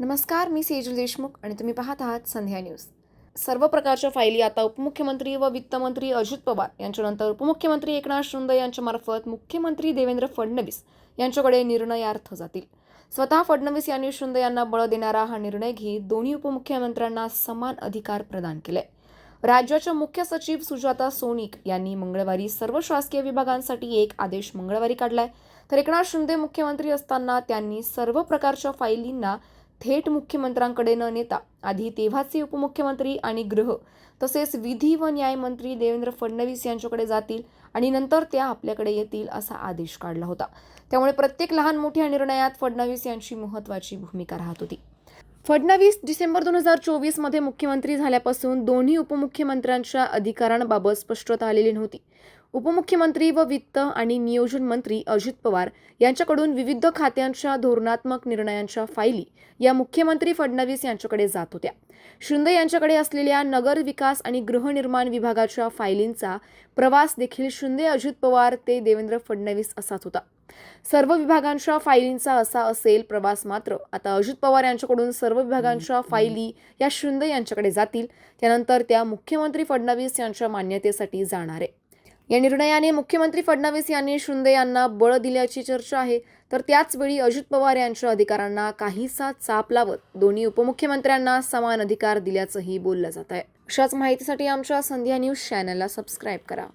नमस्कार मी सेजल देशमुख आणि तुम्ही पाहत आहात संध्या न्यूज. सर्व प्रकारच्या फायली आता उपमुख्यमंत्री व वित्तमंत्री अजित पवार यांच्यानंतर उपमुख्यमंत्री एकनाथ शिंदे यांच्यामार्फत मुख्यमंत्री देवेंद्र फडणवीस यांच्याकडे निर्णयार्थ जातील. स्वतः फडणवीस यांनी शिंदे यांना बळ देणारा हा निर्णय घेत दोन्ही उपमुख्यमंत्र्यांना समान अधिकार प्रदान केले. राज्याच्या मुख्य सचिव सुजाता सोनिक यांनी मंगळवारी सर्व शासकीय विभागांसाठी एक आदेश मंगळवारी काढलाय. तर एकनाथ शिंदे मुख्यमंत्री असताना त्यांनी सर्व प्रकारच्या फायलींना थेट मुख्यमंत्र्यांकडे न नेता आधी तेव्हाचे उपमुख्यमंत्री आणि गृह तसेच विधी व न्यायमंत्री देवेंद्र फडणवीस यांच्याकडे जातील आणि नंतर त्या आपल्याकडे येतील असा आदेश काढला होता. त्यामुळे प्रत्येक लहान मोठ्या निर्णयात फडणवीस यांची महत्त्वाची भूमिका राहत होती. फडणवीस डिसेंबर दोन हजार चोवीसमध्ये मुख्यमंत्री झाल्यापासून दोन्ही उपमुख्यमंत्र्यांच्या अधिकारांबाबत स्पष्टता आलेली नव्हती. उपमुख्यमंत्री व वित्त आणि नियोजन मंत्री अजित पवार यांच्याकडून विविध खात्यांच्या धोरणात्मक निर्णयांच्या फायली या मुख्यमंत्री फडणवीस यांच्याकडे जात होत्या. शिंदे यांच्याकडे असलेल्या नगर विकास आणि गृहनिर्माण विभागाच्या फायलींचा प्रवास देखील शिंदे अजित पवार ते देवेंद्र फडणवीस असाच होता. सर्व विभागांच्या फायलींचा असा असेल प्रवास मात्र आता अजित पवार यांच्याकडून सर्व विभागांच्या फायली या शिंदे यांच्याकडे जातील त्यानंतर त्या मुख्यमंत्री फडणवीस यांच्या मान्यतेसाठी जाणार आहे. या निर्णयाने मुख्यमंत्री फडणवीस यांनी शिंदे यांना बळ दिल्याची चर्चा आहे. तर त्याचवेळी अजित पवार यांच्या अधिकारांना काहीसा चाप लावत दोन्ही उपमुख्यमंत्र्यांना समान अधिकार दिल्याचंही बोललं जात आहे. अशाच माहितीसाठी आमच्या संध्या न्यूज चॅनलला सबस्क्राईब करा.